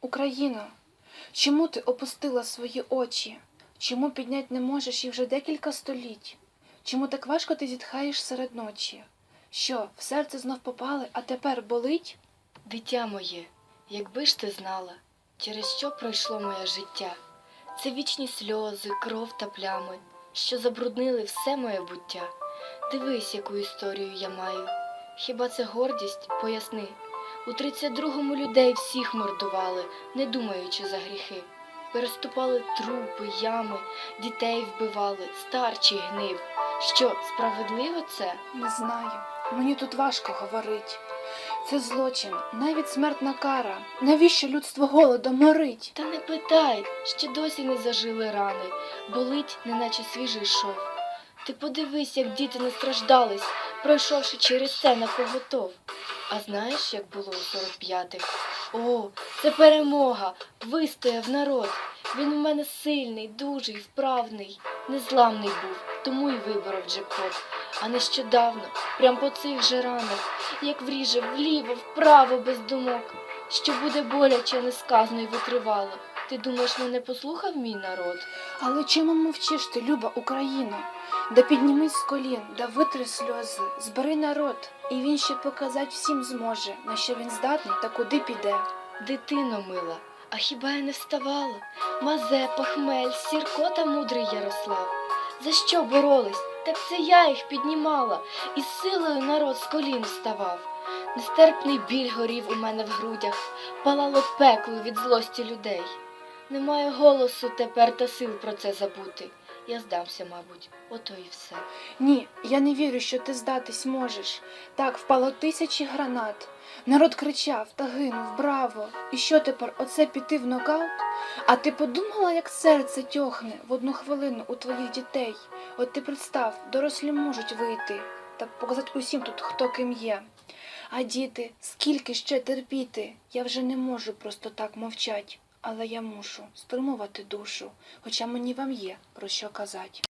Україно, чому ти опустила свої очі? Чому піднять не можеш і вже декілька століть? Чому так важко ти зітхаєш серед ночі? Що, в серце знов попали, а тепер болить? Дитя моє, якби ж ти знала, через що пройшло моє життя, це вічні сльози, кров та плями, що забруднили все моє буття. Дивись, яку історію я маю. Хіба це гордість? Поясни. У 32-му людей всіх мордували, не думаючи за гріхи. Переступали трупи, ями, дітей вбивали, старчий гнив. Що, справедливо це? Не знаю. Мені тут важко говорить. Це злочин, навіть смертна кара. Навіщо людство голодом морить? Та не питай, ще досі не зажили рани, болить, неначе свіжий шов. Ти подивись, як діти не страждались, пройшовши через це на поготов. А знаєш, як було у 45-х? О, це перемога! Вистояв народ. Він у мене сильний, дужий, вправний, незламний був, тому й виборов джекпот. А нещодавно, прям по цих же ранах, як вріже вліво, вправо без думок, що буде боляче, несказно й витривало. Ти думаєш, мене послухав мій народ? Але чому мовчиш ти, люба Україна? Да піднімись з колін, да витри сльози, збери народ, і він ще показать всім зможе, на що він здатний та куди піде. Дитино мила, а хіба я не вставала? Мазепа, хмель, сірко та мудрий Ярослав. За що боролись? Так це я їх піднімала, і силою народ з колін вставав. Нестерпний біль горів у мене в грудях, палало пекло від злості людей. Немає голосу тепер та сил про це забути. Я здамся, мабуть, ото і все. Ні, я не вірю, що ти здатись можеш. Так, впало тисячі гранат. Народ кричав та гинув, браво! І що тепер, оце піти в нокаут? А ти подумала, як серце тьохне в одну хвилину у твоїх дітей? От ти представ, дорослі можуть вийти та показати усім тут, хто ким є. А діти, скільки ще терпіти? Я вже не можу просто так мовчать, але я мушу стримувати душу, хоча мені вам є про що казать.